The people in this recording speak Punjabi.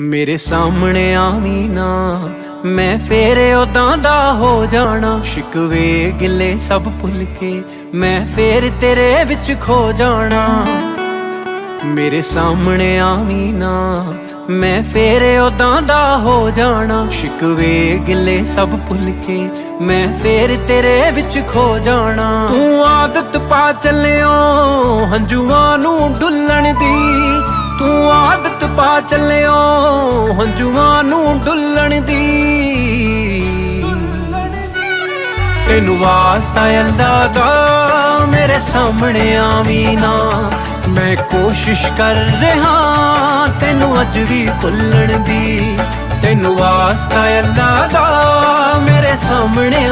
ਮੇਰੇ ਸਾਹਮਣੇ ਆਵੀਂ ਨਾ, ਮੈਂ ਫੇਰ ਉਦਾਂ ਦਾ ਹੋ ਜਾਣਾ। ਸ਼ਿਕਵੇ ਗਿੱਲੇ ਸਭ ਭੁੱਲ ਕੇ, ਮੈਂ ਫੇਰ ਤੇਰੇ ਵਿੱਚ ਖੋ ਜਾਣਾ। ਮੇਰੇ ਸਾਹਮਣੇ ਆਵੀਂ ਨਾ, ਮੈਂ ਫੇਰ ਉਦਾਂ ਦਾ ਹੋ ਜਾਣਾ। ਸ਼ਿਕਵੇ ਗਿੱਲੇ ਸਭ ਭੁੱਲ ਕੇ, ਮੈਂ ਫੇਰ ਤੇਰੇ ਵਿੱਚ ਖੋ ਜਾਣਾ। ਤੂੰ ਆਦਤ ਪਾ ਚੱਲਿਓ, ਹੰਝੂਆਂ ਨੂੰ ਡੁੱਲਣ ਦੀ। ਪਾ ਚੱਲਿਓ, ਹੰਝੂਆਂ ਨੂੰ ਡੁੱਲਣ ਦੀ। ਤੈਨੂੰ ਵਾਸਤਾ ਅੱਲਾ ਦਾ ਮੇਰੇ ਸਾਹਮਣੇ ਆਵੀਂ ਨਾ। ਮੈਂ ਕੋਸ਼ਿਸ਼ ਕਰ ਰਿਹਾ, ਤੈਨੂੰ ਅੱਜ ਵੀ ਭੁੱਲਣ ਦੀ। ਤੈਨੂੰ ਵਾਸਤਾ ਅੱਲਾ ਦਾ ਮੇਰੇ ਸਾਹਮਣੇ